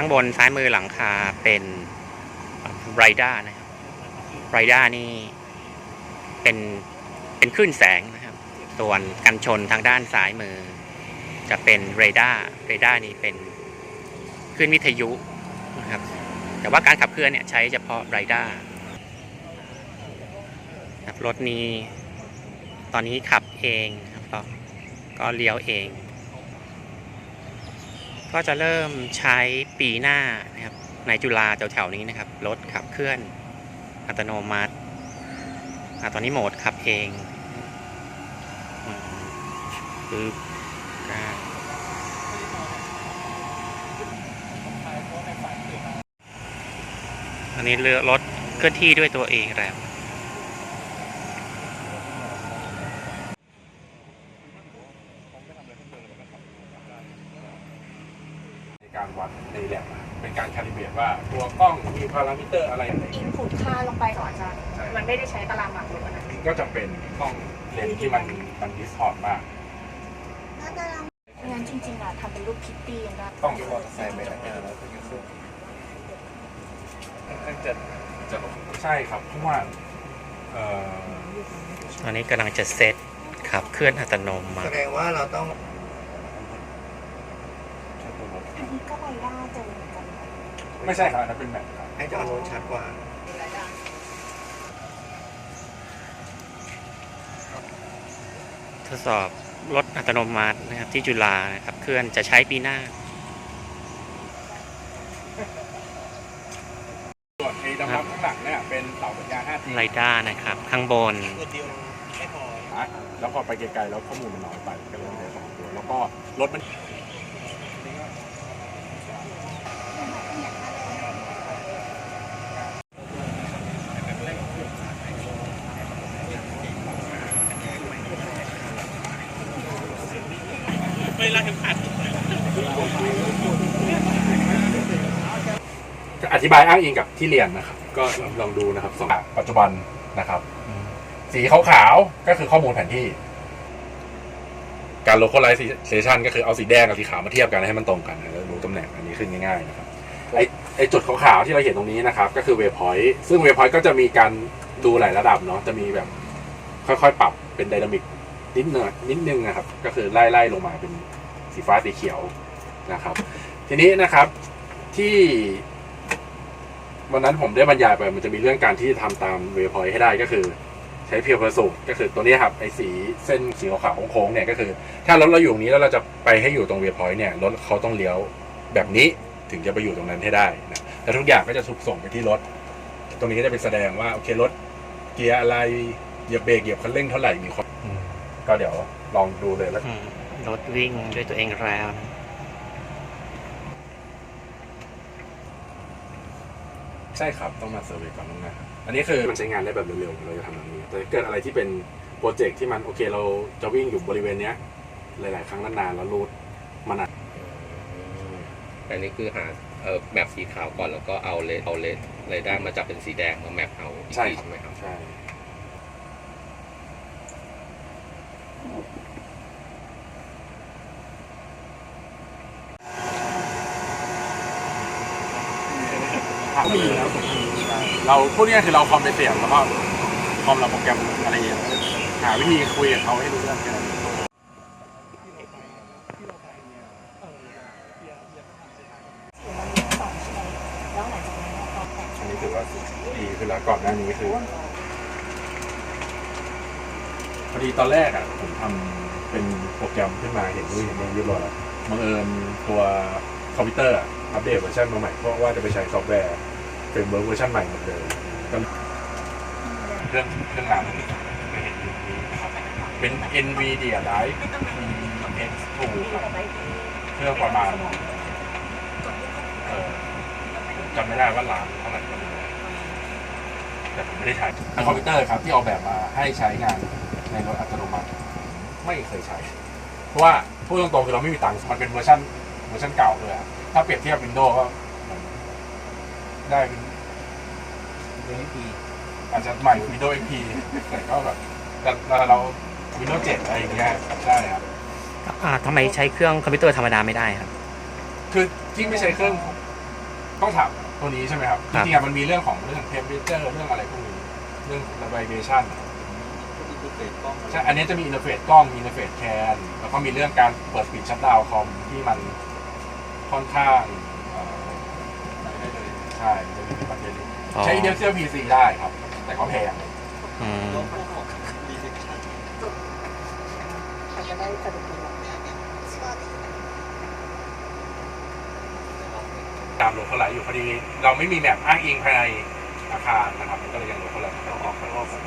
ข้างบนซ้ายมือหลังคาเป็นไรด้านะครับไรด้านี่เป็นเป็นคลื่นแสงนะครับ ส่วนกันชนทางด้านซ้ายมือ จะเป็นเรดาร์เรดาร์นี่เป็นคลื่นวิทยุนะครับ แต่ว่าการขับเคลื่อนเนี่ยใช้เฉพาะไรด้าครับรถนี้ตอนนี้ขับเองครับก็เลี้ยวเอง ก็จะเริ่มใช้ปีหน้านะครับในจุฬาแถวๆนี้นะครับรถขับเคลื่อนอัตโนมัติอตอนนี้โหมดขับเองอืออันนี้เรือรถเคลื่อนที่ด้วยตัวเองแล้ว การวัดในแลบอะเป็นการคาลิเบรตว่าตัวกล้องมีพารามิเตอร์อะไรอินพุตค่าลงไปก่อนจ้ะใช่มันไม่ได้ใช้ตารางหมากรุกอะนะก็จะเป็นกล้องเลนส์ที่มันมันดิสทอร์ดมากงั้นจริงๆอะทำเป็นรูปพิตตี้ยังได้ต้องใส่ไปแล้วแล้วก็ยูทูบจะจะใช่ครับเพราะว่าเอ่อตอนนี้กำลังจะเซตขับเคลื่อนอัตโนมัแสติดงว่าเราต้อง อันนี้ก็ไรด้าเจอเหมือนกันไม่ใช่ครับอันนั้นเป็นแบบครับให้จอโน้นชัดกว่า ทดสอบรถอัตโนมัตินะครับที่จุฬานะครับเคลื่อนจะใช้ปีหน้า ส่วนไอ้ดำๆข้างหลังเนี่ยเป็นเสาสัญญาณ 5G ไรด้านะครับ ข้างบน ตัวเดียวไม่พอ นะแล้วพอไปไกลๆแล้วข้อมูลมันน้อยไปก็เลยได้สองตัวแล้วก็รถมัน ธิบายอ้างอิงกับที่เรียนนะครับ ก็ลองดูนะครับสปัจจุบันนะครับ สีขาวๆก็คือข้อมูลแผนที่ การ localization ก็คือเอาสีแดงกับสีขาวมาเทียบกันให้มันตรงกันแล้วรู้ตำแหน่งอันนี้ขึ้นง่ายๆนะครับไอไอจุดขาวๆที่เราเห็นตรงนี้นะครับ ก็คือ waypoint ซึ่ง waypoint ก็จะมีการดูหลายระดับเนาะจะมีแบบ ค่อยๆ ปรับเป็นไดนามิกนิดหน่อยนิดนึงนะครับ ก็คือไล่ๆลงมาเป็นสีฟ้าสีเขียวนะครับ ทีนี้นะครับที่ วันนั้นผมได้บรรยายไปมันจะมีเรื่องการที่ทำตามเวพอยให้ได้ก็คือ ใช้เพียวเพอร์สูก็คือตัวนี้ครับไอ้สีเส้นสีขาวโค้งเนี่ยก็คือ ถ้ารถเราอยู่ตรงนี้แล้วเราจะไปให้อยู่ตรงเวพอยเนี่ยรถเขาต้องเลี้ยวแบบนี้ถึงจะไปอยู่ตรงนั้นให้ได้นะแต่ทุกอย่างก็จะถูกส่งไปที่รถ ตรงนี้ก็จะเป็นแสดงว่าโอเครถเกียร์อะไรเหยียบเบรกเหยียบคันเร่งเท่าไหร่มีความก็เดี๋ยวลองดูเลยแล้วรถวิ่งด้วยตัวเองแล้ว ใช่ครับต้องมาเซอร์เวย์ก่อนล่วงหน้าอันนี้คือมันใช้งานได้แบบเร็วๆเราจะทำแบบนี้แต่ถ้าเกิดอะไรที่เป็นโปรเจกต์ที่มันโอเคเราจะวิ่งอยู่บริเวณเนี้ยหลาย ๆ ครั้งนานๆแล้วรูทมันอาจอันนี้คือหาเอ่อแมปสีขาวก่อนแล้วก็เอาเลนเอาเลนเรดาร์มาจับเป็นสีแดงมาแมปเอาอีกใช่ทีครับใช่ไหมครับ ใช่ ไม่มีแล้วเราพวกนี้คือเราคอมไปเสียบแล้วก็คอมเราโปรแกรมอะไรอย่างเงี้ยหาวิธีคุยกับเขาให้รู้เรื่องแค่นั้นแล้วหลังจากนั้นพอแต่งอันนี้ถือว่าดีขึ้นแล้วก่อนหน้านี้คือพอดีตอนแรกอะผมทำเป็นโปรแกรมขึ้นมาเห็นด้วยเห็นนี่เรียบร้อยแล้วบังเอิญตัว คอมพิวเตอร์อัปเดตเวอร์ชันมาใหม่เพราะว่าจะไปใช้ซอฟต์แวร์เป็นเวอร์ชันใหม่หมดเลยเครื่องเครื่องรางไม่เห็นอยู่นี้เป็น NVIDIA Drive X2 ครับเครื่องประมาณจำไม่ได้ว่าล้านเท่าไหร่ก็ไม่รู้แต่ผมไม่ได้ใช้คอมพิวเตอร์ครับที่ออกแบบมาให้ใช้งานในรถอัตโนมัติ ไม่เคยใช้ เพราะว่าพูดตรงๆคือเราไม่มีตังค์มันเป็นเวอร์ชัน เวอร์ชันเก่าเลยอะถ้าเปรียบเทียบวินโดว์ก็เหมือนได้เป็น XP อาจจะใหม่วินโดว์ XP แต่ก็แบบแต่เราวินโดว์7อะไรอย่างเงี้ยได้ครับ อ่าทำไมใช้เครื่องคอมพิวเตอร์ธรรมดาไม่ได้ครับ คือที่ไม่ใช้เครื่องต้องถามตัวนี้ใช่ไหมครับคจรับ ริงๆอะมันมีเรื่องของเรื่องเทมเพอเจอร์เรื่องอะไรพวกนี้เรื่อง vibration อินเทอร์เฟซกล้องใช่อันนี้จะมีอินเทอร์เฟซกล้องมีอินเทอร์เฟซแคนแล้วก็มีเรื่องการเปิดปิดชัตดาวน์คอมที่มัน ค่อนข้างเอ่อใช่มันจะมีประเด็นนี้อ๋อใช้ Intel PC ได้ครับ แต่ก็แพงอืมแล้วพวกของรีเซพชั่นเขาจะได้สะดวกดีหรอตามโลเคอลไลท์อยู่พอดี เราไม่มีแมปอ้างอิงภายในอาคารนะครับมันก็เลยยังโลเคอลไลท์เราออกข้างนอกก่อน